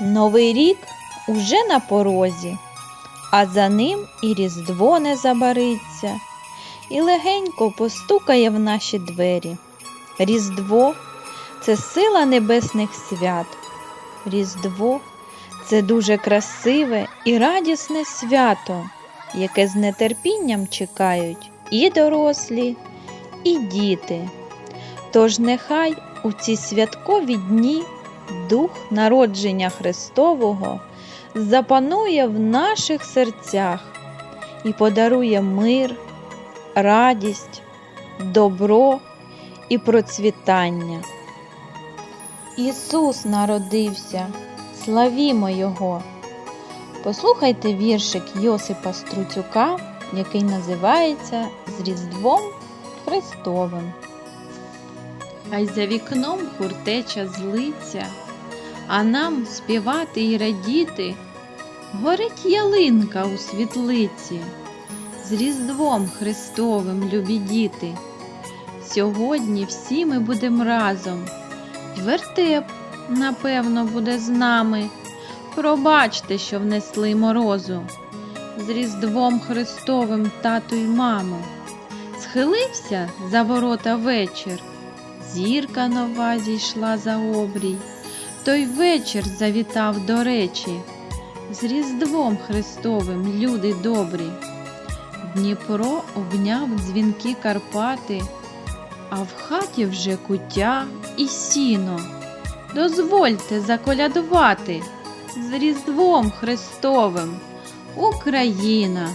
Новий рік уже на порозі, а за ним і Різдво не забариться, і легенько постукає в наші двері. Різдво це сила небесних свят. Різдво це дуже красиве і радісне свято, яке з нетерпінням чекають і дорослі, і діти. Тож нехай у ці святкові дні дух народження Христового запанує в наших серцях і подарує мир, радість, добро і процвітання. Ісус народився, славімо Його! Послухайте віршик Йосипа Струцюка, який називається З Різдвом Христовим. Хай за вікном хуртеча злиться, а нам співати і радіти, горить ялинка у світлиці, з Різдвом Христовим, любі діти. Сьогодні всі ми будемо разом, й вертеп, напевно, буде з нами. Пробачте, що внесли морозу, з Різдвом Христовим тату й маму. Схилився за ворота вечір, зірка нова зійшла за обрій. Той вечір завітав до речі, з Різдвом Христовим, люди добрі. Дніпро обняв дзвінки Карпати, а в хаті вже куття і сіно. Дозвольте заколядувати з Різдвом Христовим, Україна!